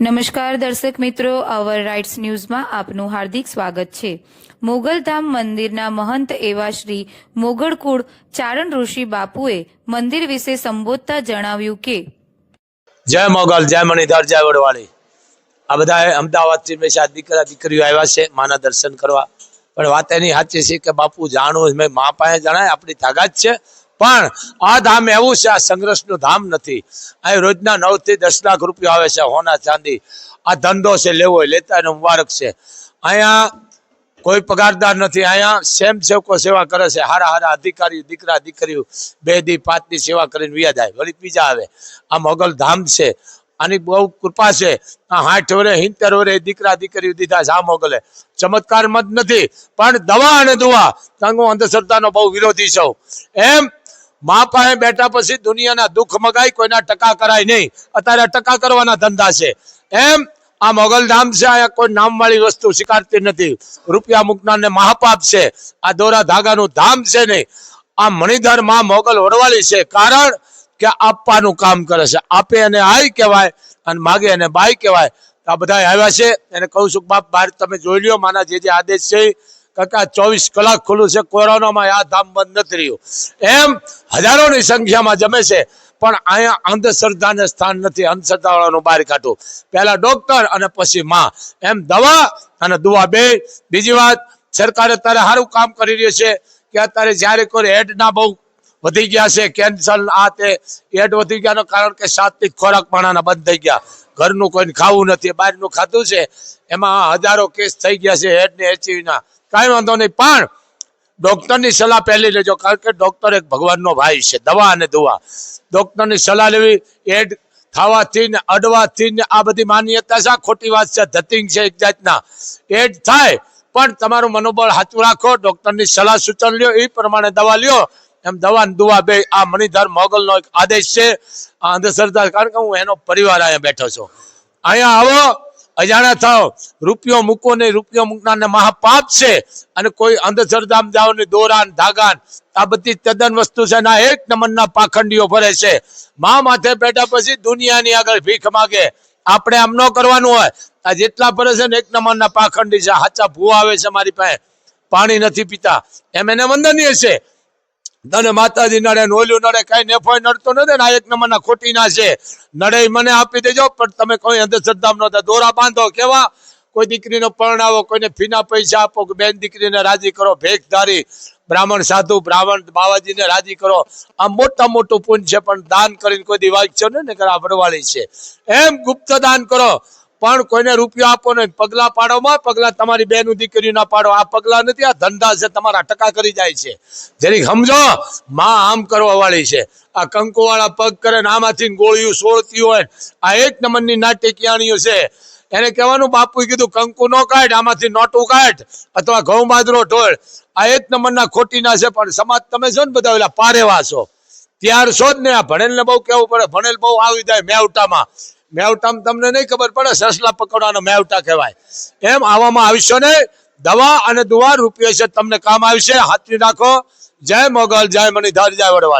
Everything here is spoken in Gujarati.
નમસ્કાર દર્શક મિત્રો અવર રાઇટ્સ ન્યૂઝમાં આપનું હાર્દિક સ્વાગત છે. મોગલધામ મંદિરના મહંત એવા શ્રી મોગળકુળ ચારણ ઋષિ બાપુએ મંદિર વિશે સંબોધતા જણાવ્યું કે, જય મોગલ, જય મણિધર, જય વડવાળી. આ બધા અમદાવાદથી હંમેશા દીકરા દીકરીઓ આવ્યા છે, માના દર્શન કરવા. પણ વાત એની સાચી છે કે બાપુ જાણવું મેં મા પાસે જણાય, આપણી તાકાત છે. પણ આ ધામ એવું છે, આ સંઘર્ષનું ધામ નથી. અહીં રોજના નવથી દસ લાખ રૂપિયા આવે છે હોના ચાંદી. આ ધંધો છે, લેવો લેતા એનો મુબારક છે. અહીંયા કોઈ પગારદાર નથી. અહીંયા સેમ સેવકો સેવા કરે છે. હારા હારા અધિકારી દીકરા દીકરીઓ, બે દી, પાંચ દી સેવા કરીને વ્યા જાય વળી બીજા આવે. આ મોગલ ધામ છે. આની બહુ કૃપા છે. આ હાઠ વરે હિંતેર વરે દીકરા દીકરીઓ દીધા છે આ મોગલે. ચમત્કાર મત નથી, પણ દવા અને દુવા તંગો અંધશ્રદ્ધાનો બહુ વિરોધી છું એમ મા પાસે બેઠા પછી દુનિયાના દુઃખ મગાય, કોઈના ટકા કરાય નહીં. અત્યારે ટકા કરવાના ધંધા છે. એમ આ મોગલ ધામ છે અહીંયા કોઈ નામવાળી વસ્તુ સ્વીકારતી નથી. રૂપિયા મુકનાર ને મહાપાપ છે. આ દોરા ધાગાનું ધામ છે નહીં. આ મણિધરમાં મોગલ વડવાળી છે. કારણ કે આપવાનું કામ કરે છે. આપે એને આઈ કહેવાય અને માગે એને બાઈ કહેવાય. આ બધા આવ્યા છે. એને કહું છું, બાપ, બહાર તમે જોઈ લ્યો, માના જે જે આદેશ છે કાકા, ચોવીસ કલાક ખુલ્લું છે, કોરોનામાં આ ધામ બંધ નથી રહ્યું. એમ હજારોની સંખ્યામાં જમે છે, પણ અહીંયા અંધશ્રદ્ધાને સ્થાન નથી અંધશ્રદ્ધા વાળાનું બહાર કાઢવું. પહેલા ડોક્ટર અને પછી માં. એમ દવા અને દુવા બે. બીજી વાત, સરકાર અત્યારે સારું કામ કરી રહ્યું છે કે અત્યારે જ્યારે કોઈ હેડ ના બહુ વધી ગયા છે, કેન્સર આ તે, એડ વધી ગયાનો કારણ કે સાત્વિક ખોરાક પાણાના બંધ થઈ ગયા. ઘરનું કોઈને ખાવું નથી, બહારનું ખાધું છે. એમાં હજારો કેસ થઈ ગયા છે હેડ ને એચઆઈવી ના કાંઈ વાંધો નહીં. પણ ડૉક્ટરની સલાહ પહેલી લેજો, કારણ કે ડોક્ટર એક ભગવાનનો ભાઈ છે, દવા અને દુવા. ડોક્ટરની સલાહ લેવી, એડ થવાથી ને અડવાથી ને આ બધી માન્યતા છે. ખોટી વાત છે, ધતિંગ છે એક જાતના. એડ થાય, પણ તમારું મનોબળ સાચું રાખો ડૉક્ટરની સલાહ સૂચન લ્યો, એ પ્રમાણે દવા લ્યો. એમ દવા દુવા બે, આ મણિધર મોગલનો એક આદેશ છે, આ અંધશ્રદ્ધા, કારણ કે હું એનો પરિવાર અહીંયા બેઠો છું. અહીંયા આવો અજાણ્યા થાવ. રૂપિયો મૂકો ને રૂપિયો મૂકનારને મહાપાપ છે. અને કોઈ અંધશ્રદ્ધામાં જાઓ ને દોરાન, ધાગાન, આ બધી તદ્દન વસ્તુ છે ના એક નંબરના પાખંડીઓ ફરે છે. મા માથે બેઠા પછી દુનિયાની આગળ ભીખ માગે. આપણે આમ ન કરવાનું હોય. આ જેટલા ફરે છે ને એક નંબરના પાખંડી છે. હાચા ભૂ આવે છે મારી પાસે. પાણી નથી પીતા. એમ એને વંદનીય છે. તને માતાજી નડે નોલ્યું નડે, કઈ નેફોય નડતો નથી ને, આ એક નંબરના ખોટી ના છે. નડે મને આપી દેજો, પણ તમે કોઈ અંધશ્રદ્ધા નહોતા. દોરા બાંધો, કેવા? કોઈ દીકરીનો પરણાવો કોઈને ફીના પૈસા આપો, કે બેન દીકરીને રાજી કરો ભેખ ધારી બ્રાહ્મણ, સાધુ, બ્રાહ્મણ, બાવાજીને રાજી કરો. આ મોટા મોટું પુણ્ય છે, પણ દાન કરીને કોઈ દિવાજ છે ને આ ભરવાળી છે. એમ ગુપ્ત દાન કરો. પણ કોઈને રૂપિયો આપો નહીં. પગલા પાડોમાં પગલા તમારી બેનું દીકરી ના પાડો. આ પગલા નથી, આ ધંધા છે, તમારા ટકા કરી જાય છે. જરીક સમજો, માં આમ કરવા વાળી છે. આ કંકુ વાળા પગ કરે ને આમાંથી ગોળીઓ સોળતી હોય આ એક નંબરની નાટ્યકિયાણીઓ છે. એને કહેવાનું, બાપુએ કીધું, કંકુ નો કાઢ, આમાંથી નોટું કાઢ, અથવા ઘઉં બાજરો ઢોળ. આ એક નંબરના ખોટીના છે, પણ સમાજ તમે છો ને બધા ઓલા પારેવા છો. ત્યાર છો જ ને આ ભણેલ ને બહુ કેવું પડે. ભણેલ બહુ આવી જાય મેવટામાં. મેવટામાં તમને નહીં ખબર પડે, સસલા પકોડાનો મેવટા કહેવાય. એમ આવામાં આવશો ને, દવા અને દુવા રૂપિયો છે, તમને કામ આવશે હાથવી રાખો. જય મોગલ, જય મણિધાર, જય વડવાળી.